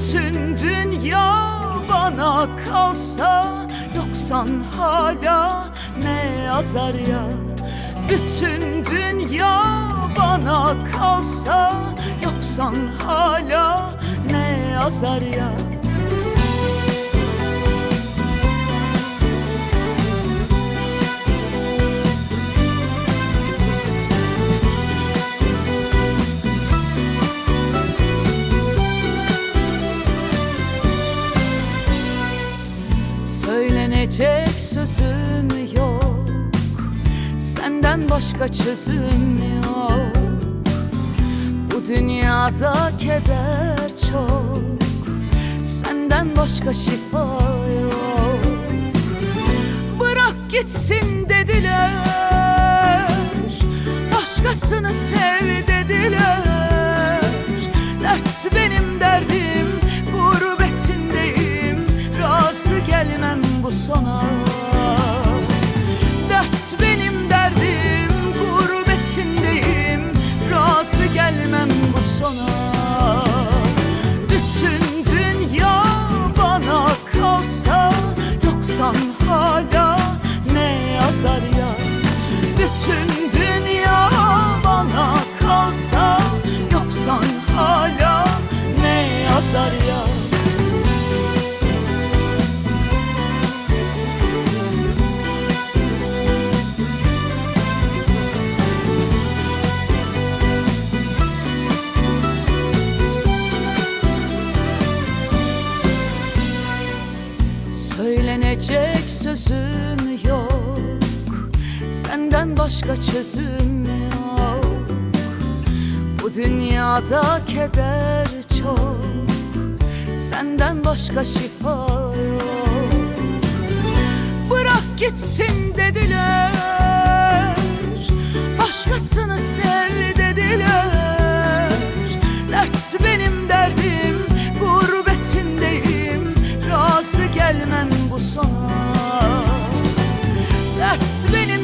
bütün dünya bana kalsa Yoksan hala ne yazar ya? Bütün dünya bana kalsa Yoksan hala ne yazar ya? Söylenecek sözüm yok. Senden başka çözüm yok. Bu dünyada keder çok. Senden başka şifa yok. Bırak gitsin dediler. Başkasını sev dediler. Dert benim derdim gelmem Söylenecek sözüm yok. Senden başka çözüm yok. Bu dünyada keder çok. Senden başka şifa yok. Bırak gitsin dediler Dert benim